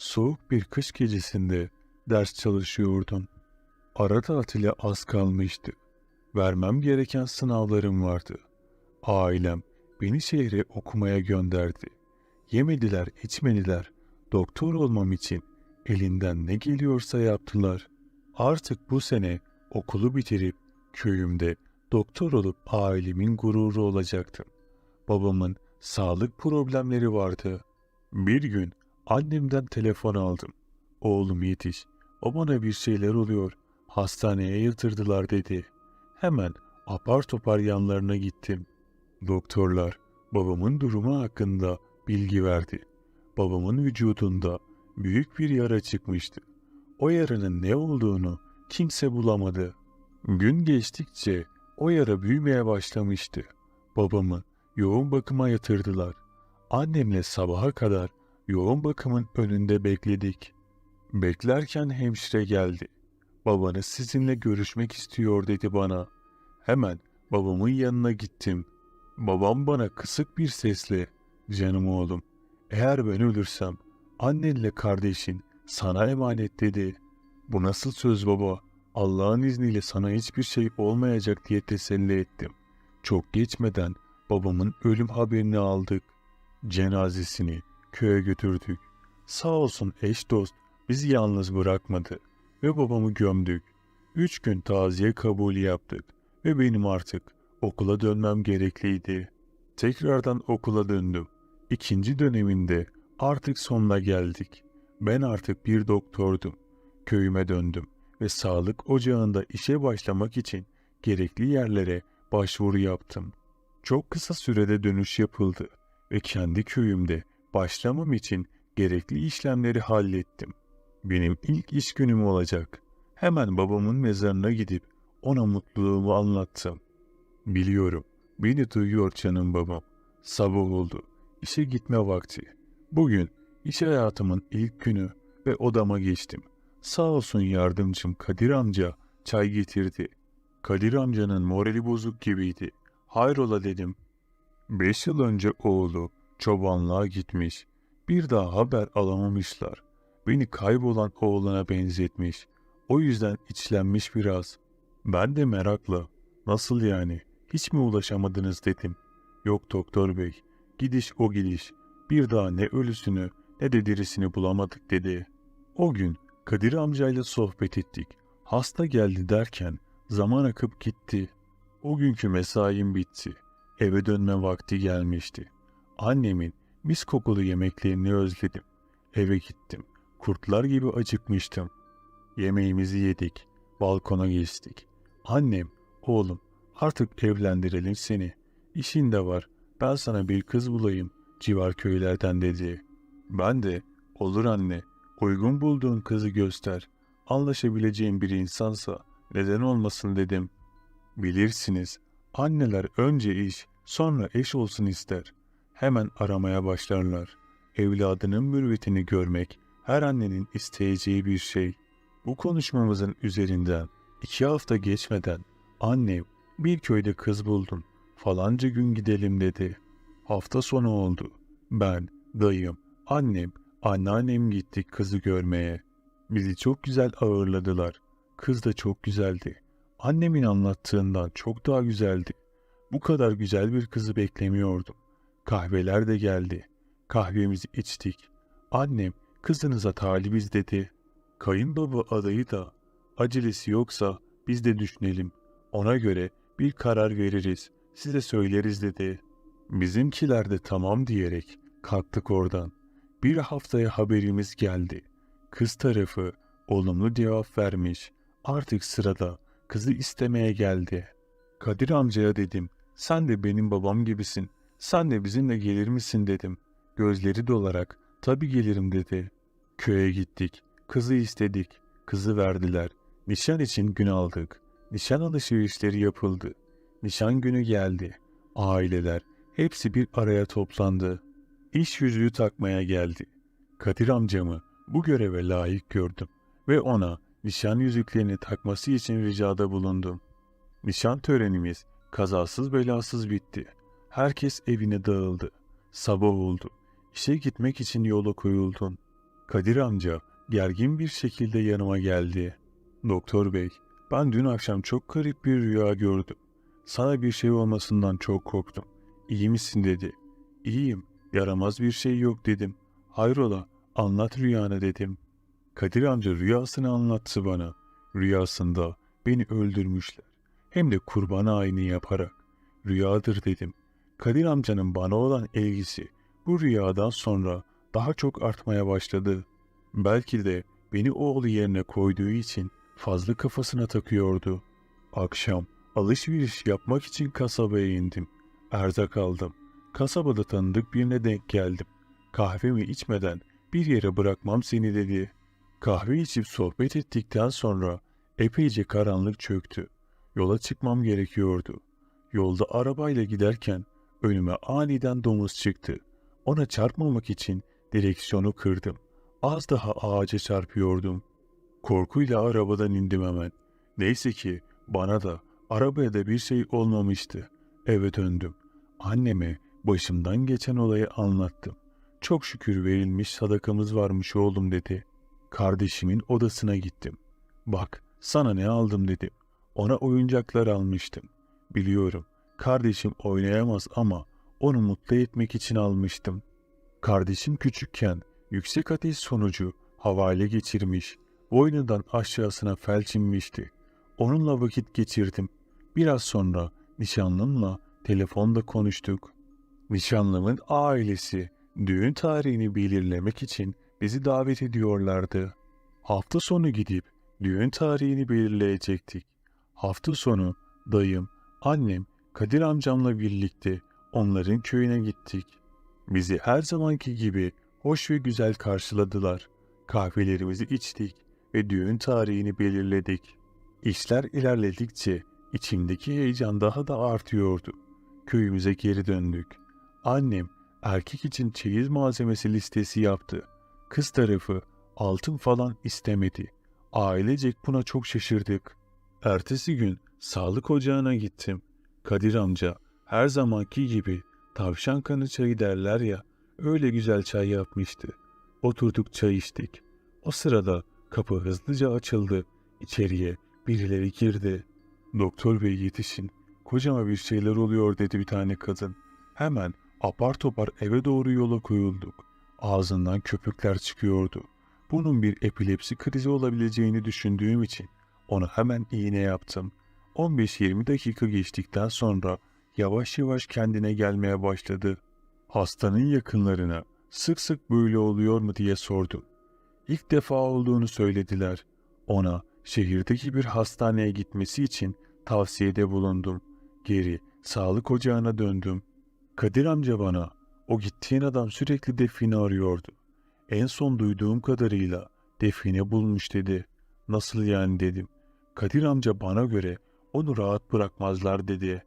Soğuk bir kış gecesinde ders çalışıyordum. Ara tatile az kalmıştı. Vermem gereken sınavlarım vardı. Ailem beni şehre okumaya gönderdi. Yemediler, içmediler. Doktor olmam için elinden ne geliyorsa yaptılar. Artık bu sene okulu bitirip köyümde doktor olup ailemin gururu olacaktım. Babamın sağlık problemleri vardı. Bir gün annemden telefon aldım. Oğlum yetiş, babana bir şeyler oluyor, hastaneye yatırdılar dedi. Hemen apar topar yanlarına gittim. Doktorlar babamın durumu hakkında bilgi verdi. Babamın vücudunda büyük bir yara çıkmıştı. O yaranın ne olduğunu kimse bulamadı. Gün geçtikçe o yara büyümeye başlamıştı. Babamı yoğun bakıma yatırdılar. Annemle sabaha kadar yoğun bakımın önünde bekledik. Beklerken hemşire geldi. Babanız sizinle görüşmek istiyor dedi bana. Hemen babamın yanına gittim. Babam bana kısık bir sesle, canım oğlum, eğer ben ölürsem annenle kardeşin sana emanet dedi. Bu nasıl söz baba? Allah'ın izniyle sana hiçbir şey olmayacak diye teselli ettim. Çok geçmeden babamın ölüm haberini aldık. Cenazesini köye götürdük. Sağ olsun eş dost bizi yalnız bırakmadı ve babamı gömdük. Üç gün taziye kabulü yaptık ve benim artık okula dönmem gerekliydi. Tekrardan okula döndüm. İkinci döneminde artık sonuna geldik. Ben artık bir doktordum. Köyüme döndüm ve sağlık ocağında işe başlamak için gerekli yerlere başvuru yaptım. Çok kısa sürede dönüş yapıldı ve kendi köyümde başlamam için gerekli işlemleri hallettim. Benim ilk iş günüm olacak. Hemen babamın mezarına gidip ona mutluluğumu anlattım. Biliyorum, beni duyuyor canım babam. Sabah oldu, işe gitme vakti. Bugün iş hayatımın ilk günü ve odama geçtim. Sağ olsun yardımcım Kadir amca çay getirdi. Kadir amcanın morali bozuk gibiydi. Hayrola dedim. Beş yıl önce oğlu çobanlığa gitmiş. Bir daha haber alamamışlar. Beni kaybolan oğluna benzetmiş. O yüzden içlenmiş biraz. Ben de merakla. Nasıl yani? Hiç mi ulaşamadınız dedim. Yok doktor bey. Gidiş o gidiş. Bir daha ne ölüsünü ne de dirisini bulamadık dedi. O gün Kadir amcayla sohbet ettik. Hasta geldi derken zaman akıp gitti. O günkü mesaim bitti. Eve dönme vakti gelmişti. Annemin mis kokulu yemeklerini özledim. Eve gittim. Kurtlar gibi acıkmıştım. Yemeğimizi yedik. Balkona geçtik. Annem, oğlum artık evlendirelim seni. İşin de var. Ben sana bir kız bulayım civar köylerden dedi. Ben de olur anne uygun bulduğun kızı göster. Anlaşabileceğim bir insansa neden olmasın dedim. Bilirsiniz anneler önce iş sonra eş olsun ister. Hemen aramaya başlarlar. Evladının mürvetini görmek her annenin isteyeceği bir şey. Bu konuşmamızın üzerinden iki hafta geçmeden annem bir köyde kız buldum. Falanca gün gidelim dedi. Hafta sonu oldu. Ben, dayım, annem, anneannem gittik kızı görmeye. Bizi çok güzel ağırladılar. Kız da çok güzeldi. Annemin anlattığından çok daha güzeldi. Bu kadar güzel bir kızı beklemiyordum. Kahveler de geldi. Kahvemizi içtik. Annem kızınıza talibiz dedi. Kayınbaba adayı da acelesi yoksa biz de düşünelim. Ona göre bir karar veririz. Size söyleriz dedi. Bizimkiler de tamam diyerek kalktık oradan. Bir haftaya haberimiz geldi. Kız tarafı olumlu cevap vermiş. Artık sırada kızı istemeye geldi. Kadir amcaya dedim. Sen de benim babam gibisin. Sen de bizimle gelir misin dedim. Gözleri dolarak tabii gelirim dedi. Köye gittik. Kızı istedik. Kızı verdiler. Nişan için gün aldık. Nişan alışverişleri yapıldı. Nişan günü geldi. Aileler hepsi bir araya toplandı. İş yüzüğü takmaya geldi. Kadir amcamı bu göreve layık gördüm ve ona nişan yüzüklerini takması için ricada bulundum. Nişan törenimiz kazasız belasız bitti. Herkes evine dağıldı. Sabah oldu. İşe gitmek için yola koyuldum. Kadir amca gergin bir şekilde yanıma geldi. Doktor bey, ben dün akşam çok garip bir rüya gördüm. Sana bir şey olmasından çok korktum. İyi misin dedi. İyiyim, yaramaz bir şey yok dedim. Hayrola, anlat rüyanı dedim. Kadir amca rüyasını anlattı bana. Rüyasında beni öldürmüşler. Hem de kurban ayini yaparak. Rüyadır dedim. Kadir amcanın bana olan ilgisi bu rüyadan sonra daha çok artmaya başladı. Belki de beni oğlu yerine koyduğu için fazla kafasına takıyordu. Akşam alışveriş yapmak için kasabaya indim. Erzak aldım. Kasabada tanıdık birine denk geldim. Kahvemi içmeden bir yere bırakmam seni dedi. Kahve içip sohbet ettikten sonra epeyce karanlık çöktü. Yola çıkmam gerekiyordu. Yolda arabayla giderken önüme aniden domuz çıktı. Ona çarpmamak için direksiyonu kırdım. Az daha ağaca çarpıyordum. Korkuyla arabadan indim hemen. Neyse ki bana da arabaya da bir şey olmamıştı. Eve döndüm. Anneme başımdan geçen olayı anlattım. Çok şükür verilmiş sadakamız varmış oğlum dedi. Kardeşimin odasına gittim. Bak sana ne aldım dedim. Ona oyuncaklar almıştım. Biliyorum kardeşim oynayamaz ama onu mutlu etmek için almıştım. Kardeşim küçükken yüksek ateş sonucu havale geçirmiş, boynundan aşağısına felç inmişti. Onunla vakit geçirdim. Biraz sonra nişanlımla telefonda konuştuk. Nişanlımın ailesi düğün tarihini belirlemek için bizi davet ediyorlardı. Hafta sonu gidip düğün tarihini belirleyecektik. Hafta sonu dayım, annem, Kadir amcamla birlikte onların köyüne gittik. Bizi her zamanki gibi hoş ve güzel karşıladılar. Kahvelerimizi içtik ve düğün tarihini belirledik. İşler ilerledikçe içimdeki heyecan daha da artıyordu. Köyümüze geri döndük. Annem erkek için çeyiz malzemesi listesi yaptı. Kız tarafı altın falan istemedi. Ailecek buna çok şaşırdık. Ertesi gün sağlık ocağına gittim. Kadir amca her zamanki gibi tavşan kanı çayı derler ya öyle güzel çay yapmıştı. Oturduk çay içtik. O sırada kapı hızlıca açıldı. İçeriye birileri girdi. Doktor bey yetişin. Kocama bir şeyler oluyor dedi bir tane kadın. Hemen apar topar eve doğru yola koyulduk. Ağzından köpükler çıkıyordu. Bunun bir epilepsi krizi olabileceğini düşündüğüm için ona hemen iğne yaptım. 15-20 dakika geçtikten sonra yavaş yavaş kendine gelmeye başladı. Hastanın yakınlarına sık sık böyle oluyor mu diye sordum. İlk defa olduğunu söylediler. Ona şehirdeki bir hastaneye gitmesi için tavsiyede bulundum. Geri sağlık ocağına döndüm. Kadir amca bana o gittiğin adam sürekli define arıyordu. En son duyduğum kadarıyla define bulmuş dedi. Nasıl yani dedim. Kadir amca bana göre onu rahat bırakmazlar dedi.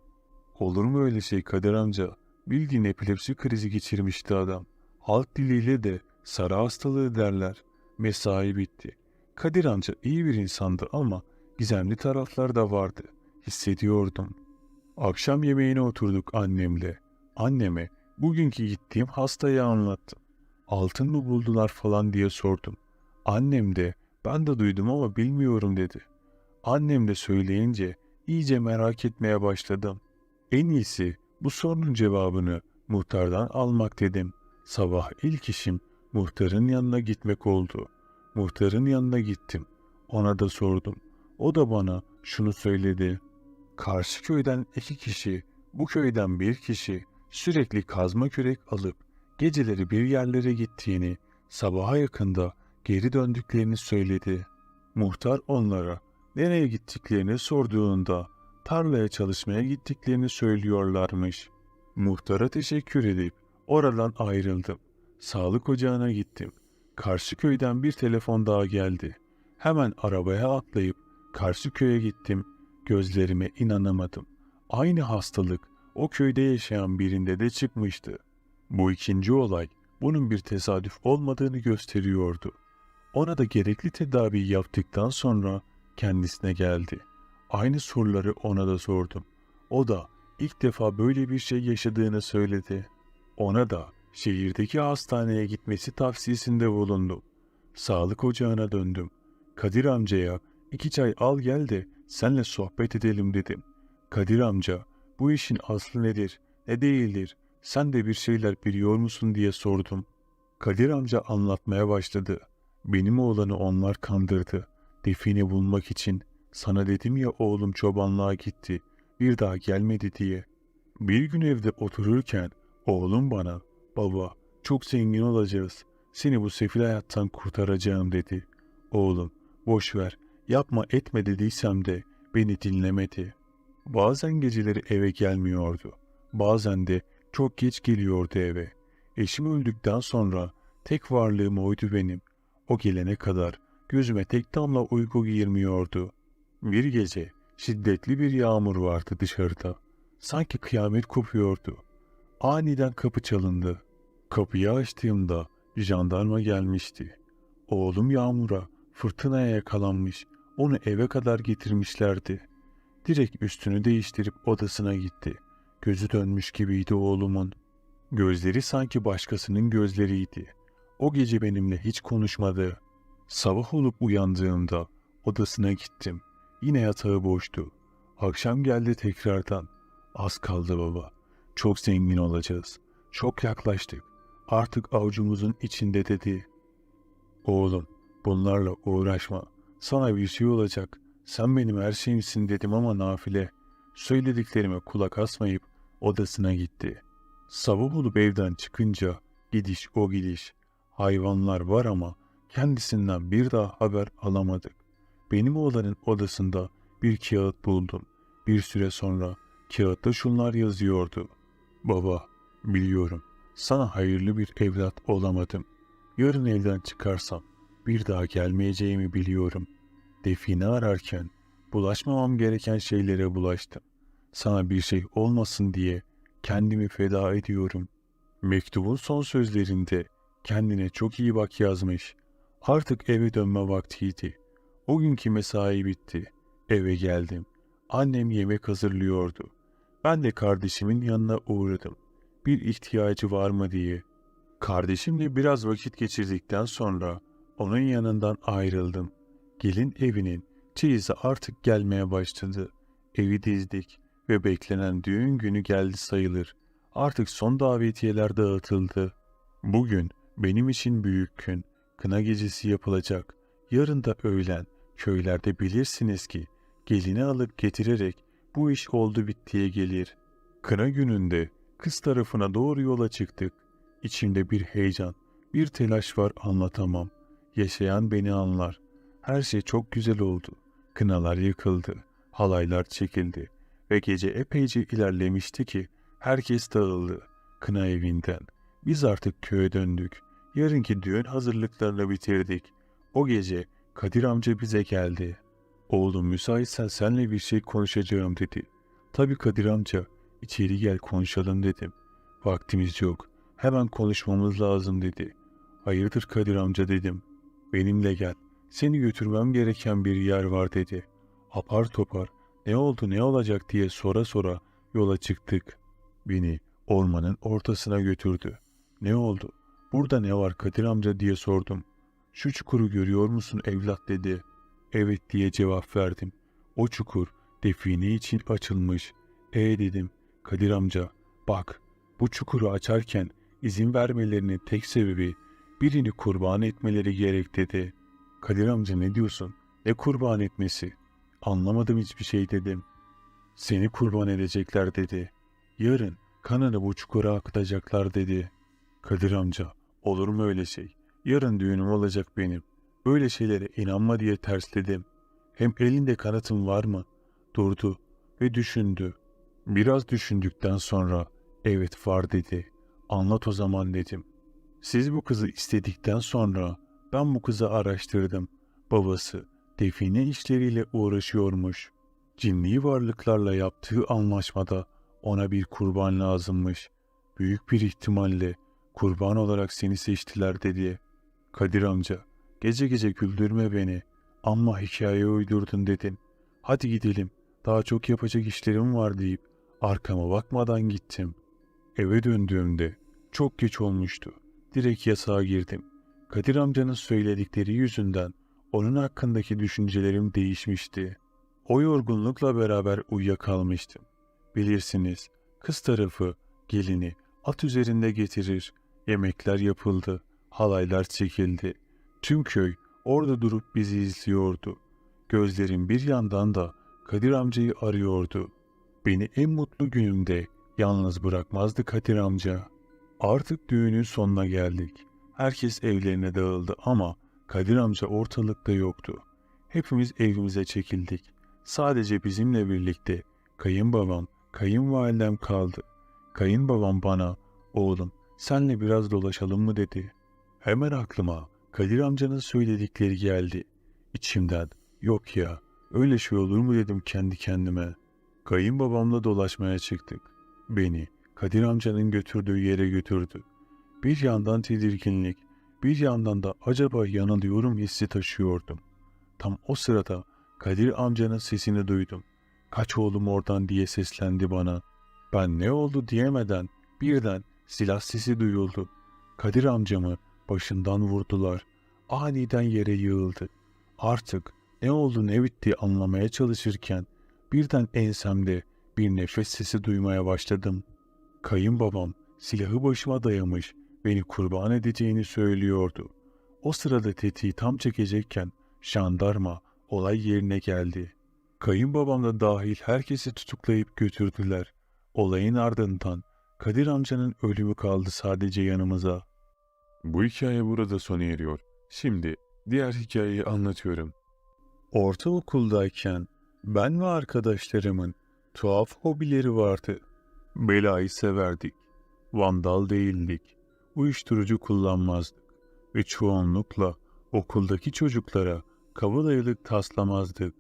Olur mu öyle şey Kadir amca? Bildiğin epilepsi krizi geçirmişti adam. Halk diliyle de sarı hastalığı derler. Mesai bitti. Kadir amca iyi bir insandı ama gizemli taraflar da vardı. Hissediyordum. Akşam yemeğine oturduk annemle. Anneme bugünkü gittiğim hastayı anlattım. Altın mı buldular falan diye sordum. Annem de ben de duydum ama bilmiyorum dedi. Annem de söyleyince iyice merak etmeye başladım. En iyisi bu sorunun cevabını muhtardan almak dedim. Sabah ilk işim muhtarın yanına gitmek oldu. Muhtarın yanına gittim. Ona da sordum. O da bana şunu söyledi. Karşı köyden iki kişi, bu köyden bir kişi sürekli kazma kürek alıp geceleri bir yerlere gittiğini, sabaha yakında geri döndüklerini söyledi. Muhtar onlara nereye gittiklerini sorduğunda tarlaya çalışmaya gittiklerini söylüyorlarmış. Muhtara teşekkür edip oradan ayrıldım. Sağlık ocağına gittim. Karşı köyden bir telefon daha geldi. Hemen arabaya atlayıp karşı köye gittim. Gözlerime inanamadım. Aynı hastalık o köyde yaşayan birinde de çıkmıştı. Bu ikinci olay bunun bir tesadüf olmadığını gösteriyordu. Ona da gerekli tedavi yaptıktan sonra kendisine geldi. Aynı soruları ona da sordum. O da ilk defa böyle bir şey yaşadığını söyledi. Ona da şehirdeki hastaneye gitmesi tavsiyesinde bulundum. sağlık ocağına döndüm. Kadir amcaya iki çay al gel de senle sohbet edelim dedim. Kadir amca bu işin aslı nedir, ne değildir, sen de bir şeyler biliyor musun diye sordum. Kadir amca anlatmaya başladı. Benim oğlanı onlar kandırdı. Define bulmak için sana dedim ya oğlum çobanlığa gitti, bir daha gelmedi diye. Bir gün evde otururken oğlum bana, baba çok zengin olacağız, seni bu sefil hayattan kurtaracağım dedi. Oğlum boş ver, yapma etme dediysem de beni dinlemedi. Bazen geceleri eve gelmiyordu. Bazen de çok geç geliyordu eve. Eşim öldükten sonra tek varlığım oydu benim. O gelene kadar gözüme tek damla uyku girmiyordu. Bir gece şiddetli bir yağmur vardı dışarıda. Sanki kıyamet kopuyordu. Aniden kapı çalındı. Kapıyı açtığımda jandarma gelmişti. Oğlum Yağmur'a fırtınaya yakalanmış, onu eve kadar getirmişlerdi. Direkt üstünü değiştirip odasına gitti. Gözü dönmüş gibiydi oğlumun. Gözleri sanki başkasının gözleriydi. O gece benimle hiç konuşmadı. Sabah olup uyandığımda odasına gittim. Yine yatağı boştu. Akşam geldi tekrardan. Az kaldı baba. Çok zengin olacağız. Çok yaklaştık. Artık avucumuzun içinde dedi. Oğlum bunlarla uğraşma. Sana bir şey olacak. Sen benim her şeyimsin dedim ama nafile. Söylediklerime kulak asmayıp odasına gitti. Sabah olup evden çıkınca gidiş o gidiş. Hayvanlar var ama kendisinden bir daha haber alamadık. Benim oğlanın odasında bir kağıt buldum. Bir süre sonra kağıtta şunlar yazıyordu. Baba, biliyorum sana hayırlı bir evlat olamadım. Yarın evden çıkarsam bir daha gelmeyeceğimi biliyorum. Define ararken bulaşmamam gereken şeylere bulaştım. Sana bir şey olmasın diye kendimi feda ediyorum. Mektubun son sözlerinde kendine çok iyi bak yazmış. Artık eve dönme vaktiydi. O günkü mesai bitti. Eve geldim. Annem yemek hazırlıyordu. Ben de kardeşimin yanına uğradım. Bir ihtiyacı var mı diye. Kardeşimle biraz vakit geçirdikten sonra onun yanından ayrıldım. Gelin evinin çeyizi artık gelmeye başladı. Evi dizdik ve beklenen düğün günü geldi sayılır. Artık son davetiyeler dağıtıldı. Bugün benim için büyük gün. Kına gecesi yapılacak. Yarın da öğlen köylerde bilirsiniz ki gelini alıp getirerek bu iş oldu bittiye gelir. Kına gününde kız tarafına doğru yola çıktık. İçimde bir heyecan, bir telaş var anlatamam. Yaşayan beni anlar. Her şey çok güzel oldu. Kınalar yıkıldı, halaylar çekildi ve gece epeyce ilerlemişti ki herkes dağıldı kına evinden. Biz artık köye döndük. Yarınki düğün hazırlıklarını bitirdik. O gece Kadir amca bize geldi. Oğlum müsaitsen senle bir şey konuşacağım dedi. Tabii Kadir amca içeri gel konuşalım dedim. Vaktimiz yok. Hemen konuşmamız lazım dedi. Hayırdır Kadir amca dedim. Benimle gel. Seni götürmem gereken bir yer var dedi. Apar topar ne oldu ne olacak diye sora sora yola çıktık. Beni ormanın ortasına götürdü. Ne oldu? Burada ne var Kadir amca diye sordum. Şu çukuru görüyor musun evlat dedi. Evet diye cevap verdim. O çukur define için açılmış. E dedim. Kadir amca bak bu çukuru açarken izin vermelerinin tek sebebi birini kurban etmeleri gerek dedi. Kadir amca ne diyorsun? Ne kurban etmesi? Anlamadım hiçbir şey dedim. Seni kurban edecekler dedi. Yarın kanını bu çukura akıtacaklar dedi. Kadir amca olur mu öyle şey? Yarın düğünüm olacak benim. Böyle şeylere inanma diye tersledim. Hem elinde kanıtın var mı? Durdu ve düşündü. Biraz düşündükten sonra evet var dedi. Anlat o zaman dedim. Siz bu kızı istedikten sonra ben bu kızı araştırdım. Babası define işleriyle uğraşıyormuş. Cinli varlıklarla yaptığı anlaşmada ona bir kurban lazımmış. Büyük bir ihtimalle kurban olarak seni seçtiler dedi. Kadir amca, gece gece güldürme beni. Amma hikaye uydurdun dedim. Hadi gidelim, daha çok yapacak işlerim var deyip arkama bakmadan gittim. Eve döndüğümde çok geç olmuştu. Direkt yatağa girdim. Kadir amcanın söyledikleri yüzünden onun hakkındaki düşüncelerim değişmişti. O yorgunlukla beraber uyuyakalmıştım. Bilirsiniz, kız tarafı gelini at üzerinde getirir. Yemekler yapıldı, halaylar çekildi. Tüm köy orada durup bizi izliyordu. Gözlerim bir yandan da Kadir amcayı arıyordu. Beni en mutlu günümde yalnız bırakmazdı Kadir amca. Artık düğünün sonuna geldik. Herkes evlerine dağıldı ama Kadir amca ortalıkta yoktu. Hepimiz evimize çekildik. Sadece bizimle birlikte kayınbabam, kayınvalidem kaldı. Kayınbabam bana, oğlum senle biraz dolaşalım mı dedi. Hemen aklıma Kadir amcanın söyledikleri geldi. İçimden yok ya öyle şey olur mu dedim kendi kendime. Kayınbabamla dolaşmaya çıktık. Beni Kadir amcanın götürdüğü yere götürdü. Bir yandan tedirginlik, bir yandan da acaba yanılıyorum hissi taşıyordum. Tam o sırada Kadir amcanın sesini duydum. Kaç oğlum oradan diye seslendi bana. Ben ne oldu diyemeden birden silah sesi duyuldu. Kadir amcamı başından vurdular. Aniden yere yığıldı. Artık ne oldu ne bitti anlamaya çalışırken birden ensemde bir nefes sesi duymaya başladım. Kayınbabam silahı başıma dayamış beni kurban edeceğini söylüyordu. O sırada tetiği tam çekecekken jandarma olay yerine geldi. Kayınbabam da dahil herkesi tutuklayıp götürdüler. Olayın ardından Kadir amcanın ölümü kaldı sadece yanımıza. Bu hikaye burada sona eriyor. Şimdi diğer hikayeyi anlatıyorum. Ortaokuldayken ben ve arkadaşlarımın tuhaf hobileri vardı. Belayı severdik. Vandal değildik. Uyuşturucu kullanmazdık. Ve çoğunlukla okuldaki çocuklara kabadayılık taslamazdık.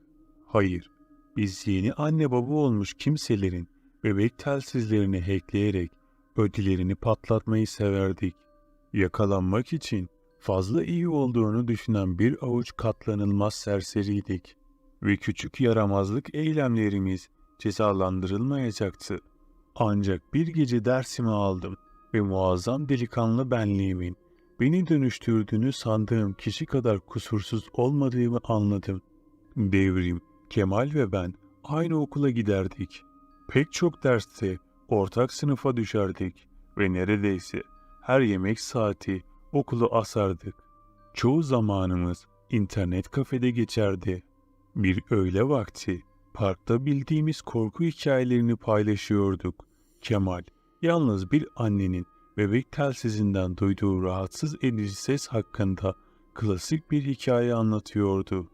Hayır, biz yeni anne baba olmuş kimselerin bebek telsizlerini hackleyerek ödülerini patlatmayı severdik. Yakalanmak için fazla iyi olduğunu düşünen bir avuç katlanılmaz serseriydik ve küçük yaramazlık eylemlerimiz cezalandırılmayacaktı. Ancak bir gece dersimi aldım ve muazzam delikanlı benliğimin beni dönüştürdüğünü sandığım kişi kadar kusursuz olmadığımı anladım. Devrim, Kemal ve ben aynı okula giderdik. Pek çok derste ortak sınıfa düşerdik ve neredeyse her yemek saati okulu asardık. Çoğu zamanımız internet kafede geçerdi. Bir öğle vakti parkta bildiğimiz korku hikayelerini paylaşıyorduk. Kemal yalnız bir annenin bebek telsizinden duyduğu rahatsız edici ses hakkında klasik bir hikaye anlatıyordu.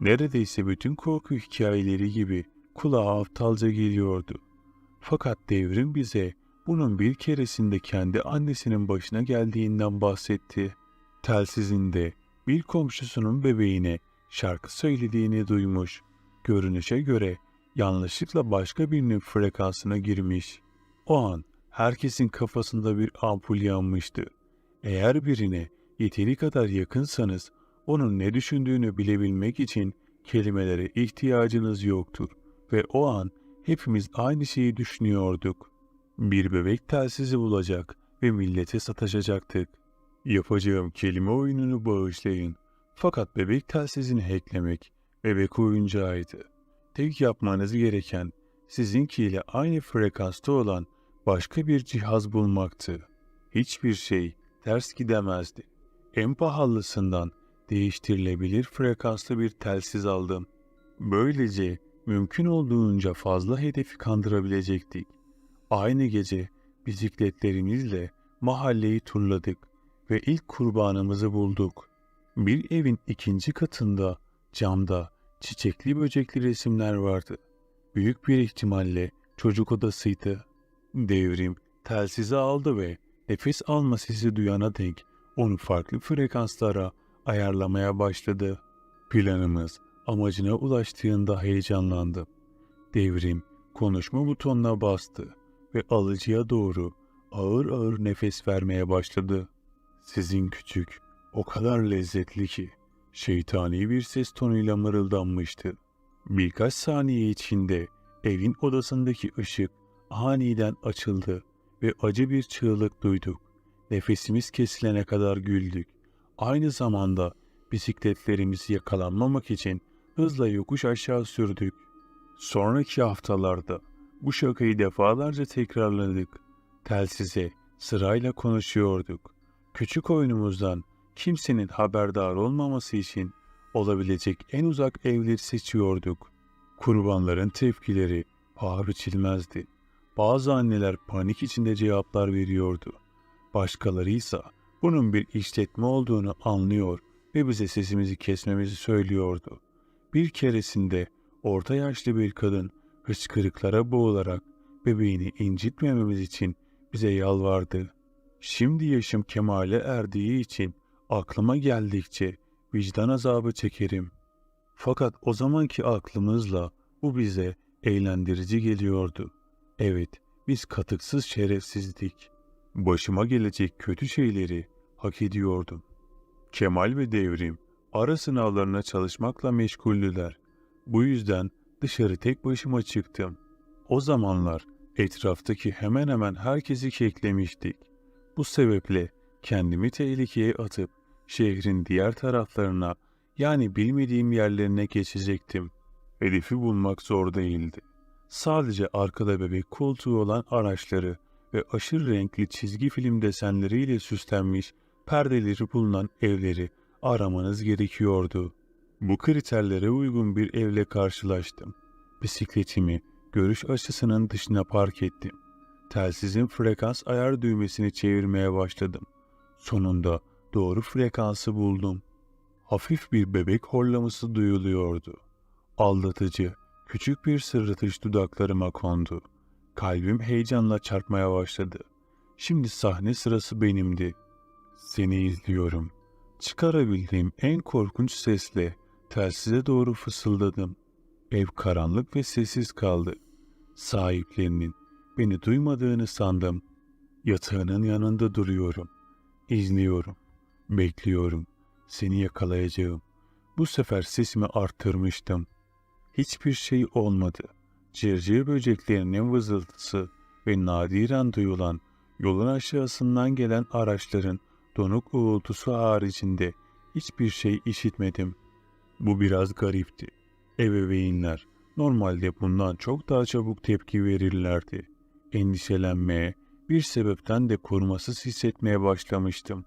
Neredeyse bütün korku hikayeleri gibi kulağa aptalca geliyordu. Fakat devrim bize bunun bir keresinde kendi annesinin başına geldiğinden bahsetti. Telsizinde bir komşusunun bebeğine şarkı söylediğini duymuş. Görünüşe göre yanlışlıkla başka birinin frekansına girmiş. O an herkesin kafasında bir ampul yanmıştı. Eğer birine yeteri kadar yakınsanız onun ne düşündüğünü bilebilmek için kelimelere ihtiyacınız yoktur ve o an hepimiz aynı şeyi düşünüyorduk. Bir bebek telsizi bulacak ve millete sataşacaktık. Yapacağım kelime oyununu bağışlayın. Fakat bebek telsizini hacklemek bebek oyuncağıydı. Tek yapmanız gereken sizinkiyle aynı frekansta olan başka bir cihaz bulmaktı. Hiçbir şey ters gidemezdi. En pahalısından değiştirilebilir frekanslı bir telsiz aldım. Böylece mümkün olduğunca fazla hedefi kandırabilecektik. Aynı gece bisikletlerimizle mahalleyi turladık ve ilk kurbanımızı bulduk. Bir evin ikinci katında camda çiçekli böcekli resimler vardı. Büyük bir ihtimalle çocuk odasıydı. Devrim telsizi aldı ve nefes alma sesi duyana dek onu farklı frekanslara ayarlamaya başladı. Planımız amacına ulaştığında heyecanlandım. Devrim konuşma butonuna bastı ve alıcıya doğru ağır ağır nefes vermeye başladı. Sizin küçük, o kadar lezzetli ki şeytani bir ses tonuyla mırıldanmıştı. Birkaç saniye içinde evin odasındaki ışık aniden açıldı ve acı bir çığlık duyduk. Nefesimiz kesilene kadar güldük. Aynı zamanda bisikletlerimizi yakalanmamak için hızla yokuş aşağı sürdük. Sonraki haftalarda bu şakayı defalarca tekrarladık. Telsize sırayla konuşuyorduk. Küçük oyunumuzdan kimsenin haberdar olmaması için olabilecek en uzak evleri seçiyorduk. Kurbanların tepkileri paha biçilmezdi. Bazı anneler panik içinde cevaplar veriyordu. Başkaları ise bunun bir işletme olduğunu anlıyor ve bize sesimizi kesmemizi söylüyordu. Bir keresinde orta yaşlı bir kadın hıçkırıklara boğularak bebeğini incitmememiz için bize yalvardı. Şimdi yaşım kemale erdiği için aklıma geldikçe vicdan azabı çekerim. Fakat o zamanki aklımızla bu bize eğlendirici geliyordu. Evet, biz katıksız şerefsizdik. Başıma gelecek kötü şeyleri hak ediyordum. Kemal ve Devrim ara sınavlarına çalışmakla meşguldüler. Bu yüzden dışarı tek başıma çıktım. O zamanlar etraftaki hemen hemen herkesi keklemiştik. Bu sebeple kendimi tehlikeye atıp şehrin diğer taraflarına yani bilmediğim yerlerine geçecektim. Hedefi bulmak zor değildi. Sadece arkada bebek koltuğu olan araçları ve aşırı renkli çizgi film desenleriyle süslenmiş perdeleri bulunan evleri aramanız gerekiyordu. Bu kriterlere uygun bir evle karşılaştım. Bisikletimi görüş açısının dışına park ettim. Telsizin frekans ayar düğmesini çevirmeye başladım. Sonunda doğru frekansı buldum. Hafif bir bebek horlaması duyuluyordu. Aldatıcı, küçük bir sırıtış dudaklarıma kondu. Kalbim heyecanla çarpmaya başladı. Şimdi sahne sırası benimdi. Seni izliyorum. Çıkarabildiğim en korkunç sesle telsize doğru fısıldadım. Ev karanlık ve sessiz kaldı. Sahiplerinin beni duymadığını sandım. Yatağının yanında duruyorum. İzliyorum. Bekliyorum. Seni yakalayacağım. Bu sefer sesimi arttırmıştım. Hiçbir şey olmadı. Cırcır böceklerinin vızıltısı ve nadiren duyulan yolun aşağısından gelen araçların donuk uğultusu haricinde hiçbir şey işitmedim. Bu biraz garipti. Ebeveynler normalde bundan çok daha çabuk tepki verirlerdi. Endişelenmeye, bir sebepten de korumasız hissetmeye başlamıştım.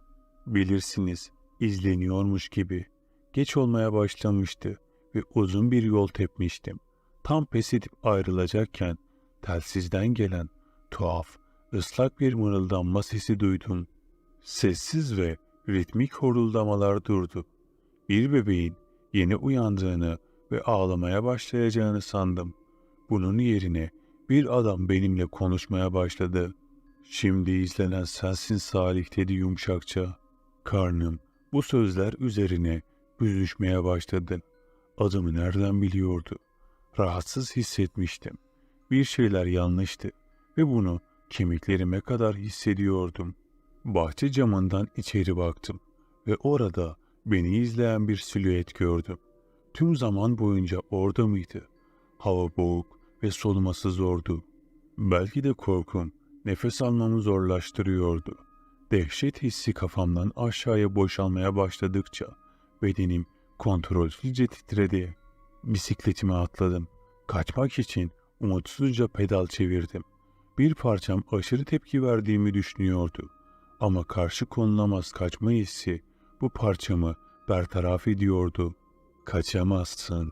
Bilirsiniz, izleniyormuş gibi. Geç olmaya başlamıştı ve uzun bir yol tepmiştim. Tam pes edip ayrılacakken telsizden gelen tuhaf, ıslak bir mırıldanma sesi duydum. Sessiz ve ritmik horuldamalar durdu. Bir bebeğin yeni uyandığını ve ağlamaya başlayacağını sandım. Bunun yerine bir adam benimle konuşmaya başladı. Şimdi izlenen sensin Salih dedi yumuşakça. Karnım bu sözler üzerine büzüşmeye başladı. Adımı nereden biliyordu? Rahatsız hissetmiştim. Bir şeyler yanlıştı ve bunu kemiklerime kadar hissediyordum. Bahçe camından içeri baktım ve orada beni izleyen bir silüet gördüm. Tüm zaman boyunca orada mıydı? Hava boğuk ve soluması zordu. Belki de korkum nefes almamı zorlaştırıyordu. Dehşet hissi kafamdan aşağıya boşalmaya başladıkça bedenim kontrolsüzce titredi. Bisikletime atladım. Kaçmak için umutsuzca pedal çevirdim. Bir parçam aşırı tepki verdiğimi düşünüyordu. Ama karşı konulamaz kaçma hissi bu parçamı bertaraf ediyordu. Kaçamazsın.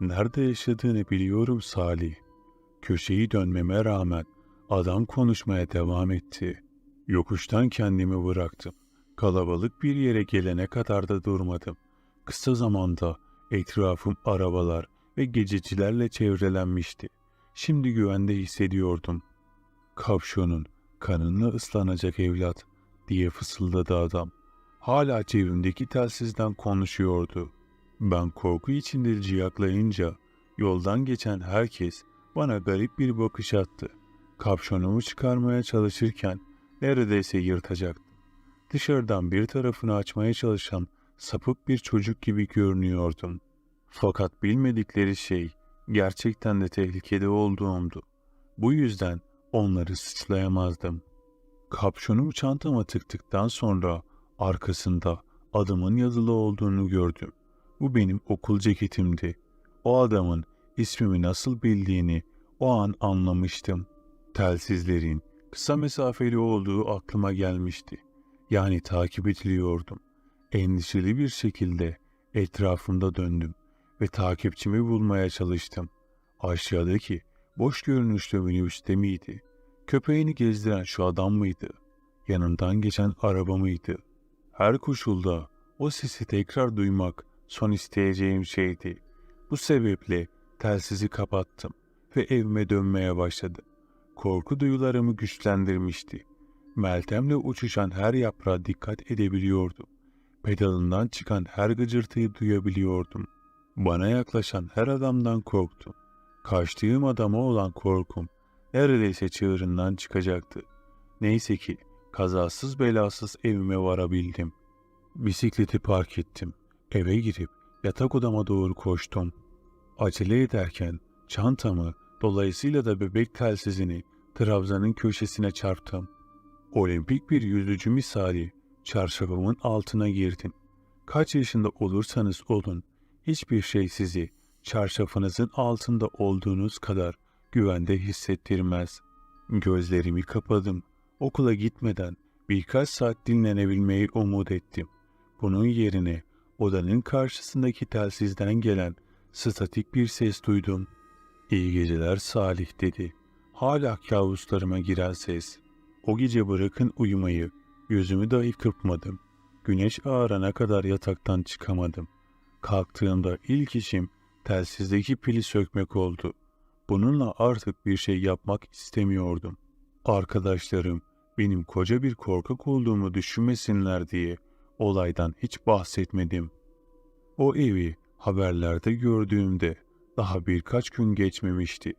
Nerede yaşadığını biliyorum Salih. Köşeyi dönmeme rağmen adam konuşmaya devam etti. Yokuştan kendimi bıraktım. Kalabalık bir yere gelene kadar da durmadım. Kısa zamanda etrafım arabalar ve gececilerle çevrelenmişti. Şimdi güvende hissediyordum. Kapşonun kanınla ıslanacak evlat diye fısıldadı adam. Hala cebimdeki telsizden konuşuyordu. Ben korku içinde ciyaklayınca yoldan geçen herkes bana garip bir bakış attı. Kapşonumu çıkarmaya çalışırken neredeyse yırtacaktım. Dışarıdan bir tarafını açmaya çalışan sapık bir çocuk gibi görünüyordum. Fakat bilmedikleri şey gerçekten de tehlikede olduğumdu. Bu yüzden onları sıçlayamazdım. Kapşonumu çantama tıktıktan sonra arkasında adımın yazılı olduğunu gördüm. Bu benim okul ceketimdi. O adamın ismimi nasıl bildiğini o an anlamıştım. Telsizlerin kısa mesafeli olduğu aklıma gelmişti. Yani takip ediliyordum. Endişeli bir şekilde etrafımda döndüm ve takipçimi bulmaya çalıştım. Aşağıdaki boş görünüşlü minibüste miydi? Köpeğini gezdiren şu adam mıydı? Yanından geçen araba mıydı? Her koşulda o sesi tekrar duymak son isteyeceğim şeydi. Bu sebeple telsizi kapattım ve evime dönmeye başladım. Korku duyularımı güçlendirmişti. Meltem'le uçuşan her yaprağa dikkat edebiliyordum. Pedalından çıkan her gıcırtıyı duyabiliyordum. Bana yaklaşan her adamdan korktum. Kaçtığım adama olan korkum neredeyse çığırından çıkacaktı. Neyse ki kazasız belasız evime varabildim. Bisikleti park ettim. Eve girip yatak odama doğru koştum. Acele ederken çantamı dolayısıyla da bebek telsizini trabzanın köşesine çarptım. Olimpik bir yüzücü misali çarşafımın altına girdim. Kaç yaşında olursanız olun hiçbir şey sizi çarşafınızın altında olduğunuz kadar güvende hissettirmez. Gözlerimi kapadım. Okula gitmeden birkaç saat dinlenebilmeyi umut ettim. Bunun yerine odanın karşısındaki telsizden gelen statik bir ses duydum. İyi geceler Salih dedi. Hala kabuslarıma giren ses. O gece bırakın uyumayı, gözümü dahi kırpmadım. Güneş ağarana kadar yataktan çıkamadım. Kalktığımda ilk işim telsizdeki pili sökmek oldu. Bununla artık bir şey yapmak istemiyordum. Arkadaşlarım benim koca bir korkak olduğumu düşünmesinler diye olaydan hiç bahsetmedim. O evi haberlerde gördüğümde daha birkaç gün geçmemişti.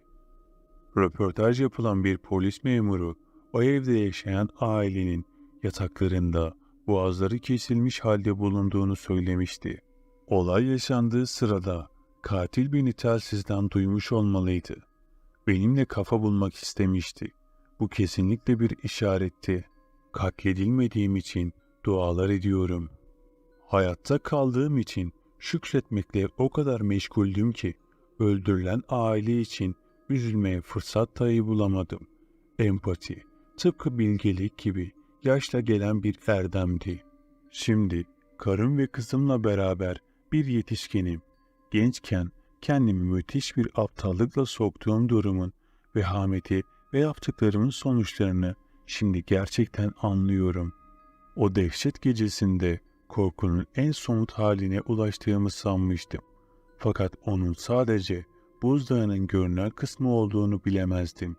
Röportaj yapılan bir polis memuru o evde yaşayan ailenin yataklarında boğazları kesilmiş halde bulunduğunu söylemişti. Olay yaşandığı sırada katil beni telsizden duymuş olmalıydı. Benimle kafa bulmak istemişti. Bu kesinlikle bir işaretti. Katledilmediğim için dualar ediyorum. Hayatta kaldığım için şükretmekle o kadar meşguldüm ki öldürülen aile için üzülmeye fırsat dahi bulamadım. Empati, tıpkı bilgelik gibi yaşla gelen bir erdemdi. Şimdi karım ve kızımla beraber bir yetişkinim. Gençken kendimi müthiş bir aptallıkla soktuğum durumun vehameti ve yaptıklarımın sonuçlarını şimdi gerçekten anlıyorum. O dehşet gecesinde korkunun en somut haline ulaştığımı sanmıştım. Fakat onun sadece buzdağının görünen kısmı olduğunu bilemezdim.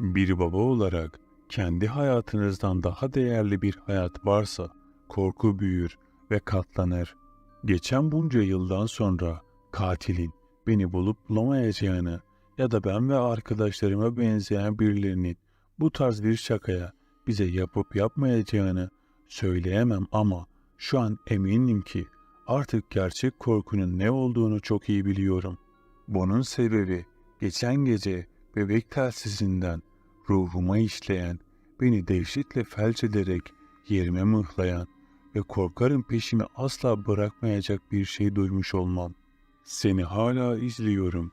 Bir baba olarak kendi hayatınızdan daha değerli bir hayat varsa korku büyür ve katlanır. Geçen bunca yıldan sonra katilin beni bulup bulamayacağını ya da ben ve arkadaşlarıma benzeyen birilerinin bu tarz bir şakaya bize yapıp yapmayacağını söyleyemem ama şu an eminim ki artık gerçek korkunun ne olduğunu çok iyi biliyorum. Bunun sebebi geçen gece bebek telsizinden ruhuma işleyen, beni dehşetle felç ederek yerime mıhlayan ve korkarım peşimi asla bırakmayacak bir şey duymuş olmam. Seni hala izliyorum.